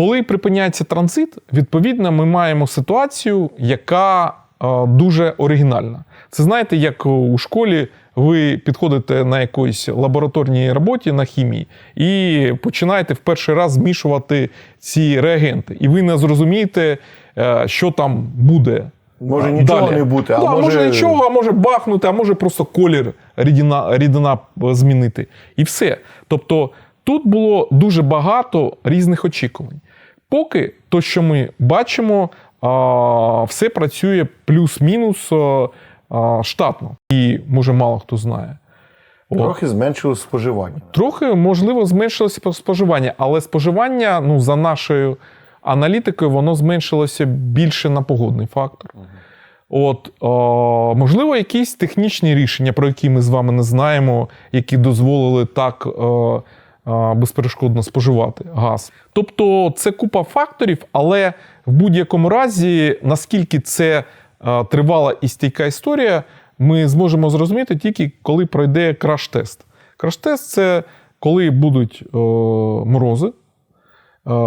Коли припиняється транзит, відповідно, ми маємо ситуацію, яка е, дуже оригінальна. Це знаєте, як у школі ви підходите на якоїсь лабораторній роботі на хімії і починаєте в перший раз змішувати ці реагенти. І ви не зрозумієте, е, що там буде. Може нічого далі. не бути, а да, може- нічого, а може бахнути, а може просто колір рідина, рідина змінити. І все. Тобто тут було дуже багато різних очікувань. Поки то, що ми бачимо, все працює плюс-мінус штатно. І може мало хто знає. Трохи зменшилось споживання. Трохи, можливо, зменшилося споживання, але споживання, ну, за нашою аналітикою, воно зменшилося більше на погодний фактор. От, о, можливо, якісь технічні рішення, про які ми з вами не знаємо, які дозволили так о, безперешкодно споживати газ. Тобто це купа факторів, але в будь-якому разі, наскільки це е, тривала і стійка історія, ми зможемо зрозуміти тільки коли пройде краш-тест. Краш-тест це коли будуть е, морози, е,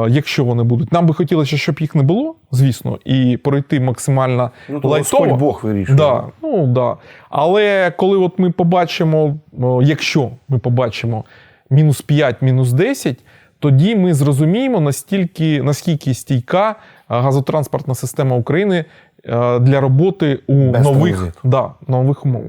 якщо вони будуть. Нам би хотілося, щоб їх не було, звісно, і пройти максимально Ну, то лайтово. Бог вирішує. Да, ну, да. Але коли от ми побачимо, якщо ми побачимо мінус 5, мінус 10, тоді ми зрозуміємо, настільки, наскільки стійка е, газотранспортна система України е, для роботи у Без нових, да, нових умовах.